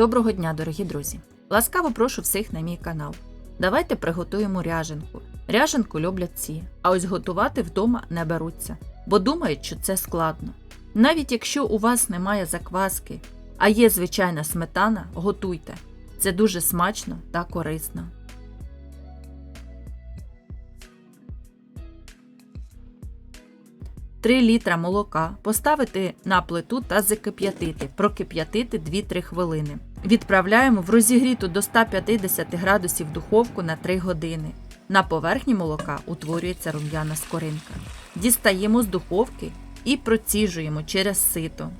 Доброго дня, дорогі друзі! Ласкаво прошу всіх на мій канал. Давайте приготуємо ряженку. Ряженку люблять всі, а ось готувати вдома не беруться, бо думають, що це складно. Навіть якщо у вас немає закваски, а є звичайна сметана, готуйте. Це дуже смачно та корисно. Три літра молока поставити на плиту та закип'ятити, прокип'ятити 2-3 хвилини. Відправляємо в розігріту до 150 градусів духовку на 3 години. На поверхні молока утворюється рум'яна скоринка. Дістаємо з духовки і проціжуємо через сито.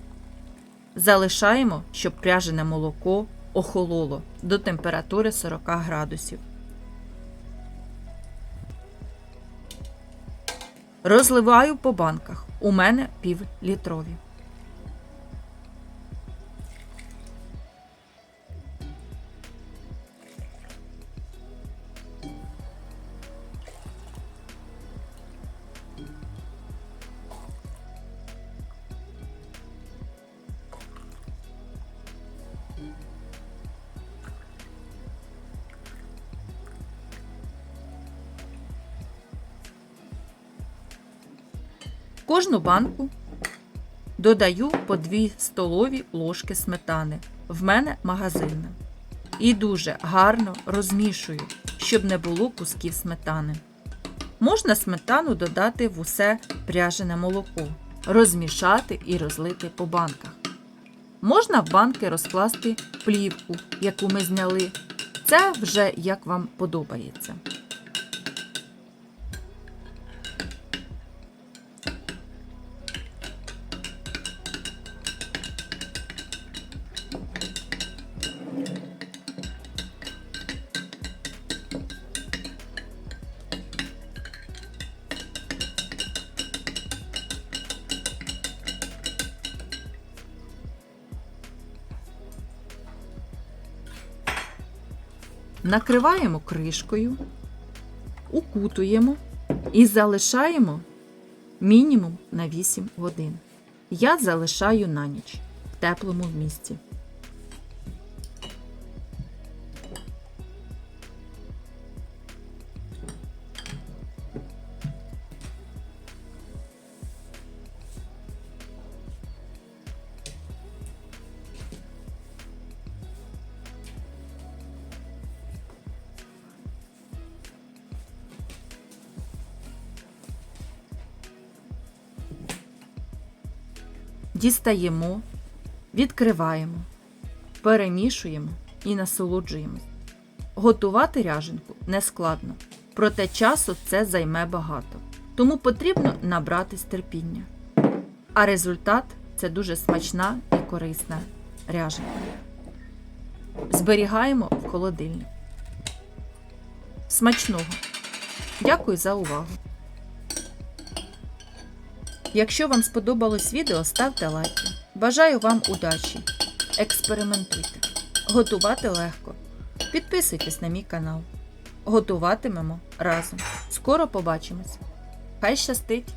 Залишаємо, щоб пряжене молоко охололо до температури 40 градусів. Розливаю по банках. У мене півлітрові. Кожну банку додаю по 2 столові ложки сметани. В мене магазинна. І дуже гарно розмішую, щоб не було кусків сметани. Можна сметану додати в усе пряжене молоко, розмішати і розлити по банках. Можна в банки розкласти плівку, яку ми зняли. Це вже як вам подобається. Накриваємо кришкою, укутуємо і залишаємо мінімум на 8 годин. Я залишаю на ніч в теплому місці. Дістаємо, відкриваємо, перемішуємо і насолоджуємось. Готувати ряженку не складно, проте часу це займе багато, тому потрібно набратись терпіння. А результат це дуже смачна і корисна ряженка. Зберігаємо в холодильник. Смачного! Дякую за увагу! Якщо вам сподобалось відео, ставте лайки. Бажаю вам удачі! Експериментуйте. Готувати легко. Підписуйтесь на мій канал. Готуватимемо разом. Скоро побачимось. Хай щастить!